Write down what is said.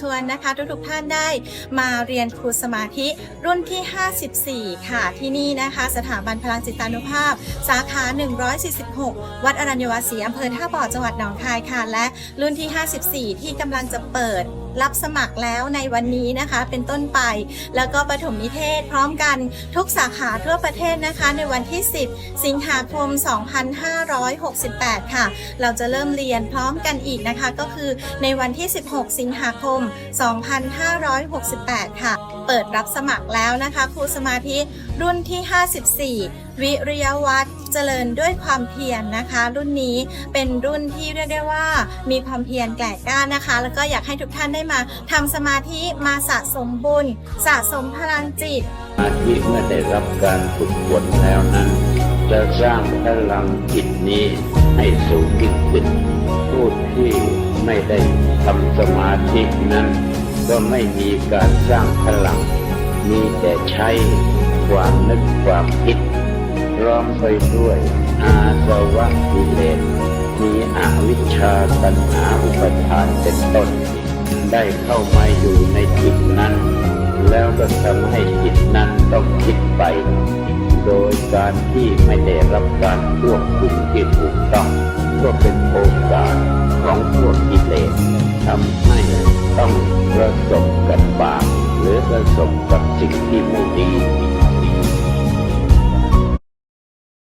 ชวนนะคะ ทุกๆท่านได้มาเรียนครูสมาธิรุ่นที่ 54 ค่ะที่นี่นะคะ สถาบันพลังจิตานุภาพ สาขา 146 วัดอรัญวาสีอำเภอท่าบ่อจังหวัดหนองคายค่ะ และรุ่นที่ 54 ที่กำลังจะเปิดรับสมัครแล้วในวันนี้นะคะเป็นต้นไป แล้วก็ประถมนิเทศพร้อมกันทุกสาขาทั่วประเทศนะคะ ในวันที่ 10 สิงหาคม 2568 ค่ะ เราจะเริ่มเรียนพร้อมกันอีกนะคะ ก็คือในวันที่ 16 สิงหาคม2568 ค่ะ เปิดรับสมัครแล้วนะคะครูสมาธิรุ่นที่ 54 วิริยวัตรเจริญด้วยความเพียรนะคะ รุ่นนี้เป็นรุ่นที่เรียกได้ว่ามีความเพียรแก่กล้านะคะ แล้วก็อยากให้ทุกท่านได้มาทำสมาธิมาสะสมบุญ สะสมพลังจิตสมาธิเมื่อได้รับการฝึกฝนแล้วนั้น จะสร้างพลังจิตนี้ให้สูงยิ่งขึ้นผู้ที่ ไม่ได้ทำสมาธินั้น ก็ไม่มีการสร้างพลัง มีแต่ใช้ความนึกความคิดร้อมไปด้วยอาสวะกิเลสมีอวิชชาตัณหาอุปทานเป็นต้น ได้เข้ามาอยู่ในจิตนั้น แล้วก็ทำให้จิตนั้นต้องคิดไป โดยการที่ไม่ได้รับการควบคุมที่ถูกต้อง ก็เป็นโอ ทำให้ต้องประสบกับบาปหรือประสบกับสิ่งที่ไม่ดี